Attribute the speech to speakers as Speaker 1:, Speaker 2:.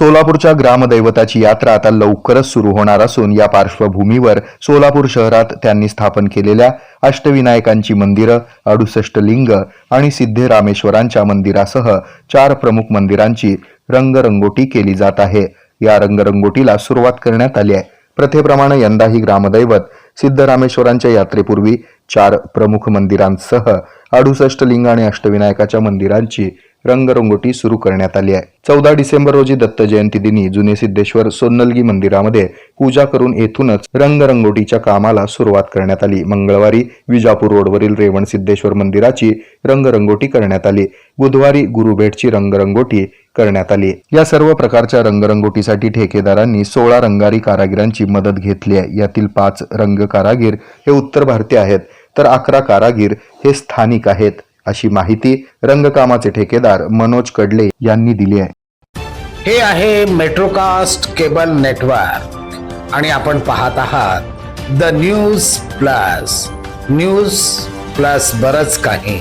Speaker 1: सोलापूरच्या ग्रामदैवताची यात्रा आता लवकरच सुरू होणार असून या पार्श्वभूमीवर सोलापूर शहरात त्यांनी स्थापन केलेल्या अष्टविनायकांची मंदिरं अडुसष्ट लिंग आणि सिद्धेरामेश्वरांच्या मंदिरासह चार प्रमुख मंदिरांची रंगरंगोटी केली जात आहे. या रंगरंगोटीला सुरुवात करण्यात आली आहे. प्रथेप्रमाणे यंदाही ग्रामदैवत सिद्धरामेश्वरांच्या यात्रेपूर्वी चार प्रमुख मंदिरांसह अडुसष्ट लिंग आणि अष्टविनायकाच्या मंदिरांची रंगरंगोटी सुरू करण्यात आली आहे. चौदा डिसेंबर रोजी दत्त जयंती दिनी जुने सिद्धेश्वर सोन्नलगी मंदिरामध्ये पूजा करून येथूनच रंगरंगोटीच्या कामाला सुरुवात करण्यात आली. मंगळवारी विजापूर रोडवरील रेवण सिद्धेश्वर मंदिराची रंगरंगोटी करण्यात आली. बुधवारी गुरुभेटची रंगरंगोटी करण्यात आली. या सर्व प्रकारच्या रंगरंगोटीसाठी ठेकेदारांनी सोळा रंगारी कारागिरांची मदत घेतली आहे. यातील पाच रंग कारागीर हे उत्तर भारतीय आहेत तर अकरा कारागीर हे स्थानिक आहेत. अशी माहिती रंगकामाचे ठेकेदार मनोज कडले यांनी दिली आहे.
Speaker 2: हे आहे मेट्रोकास्ट केबल नेटवर्क आणि आपण पाहत आहात the news plus news plus बरच काही.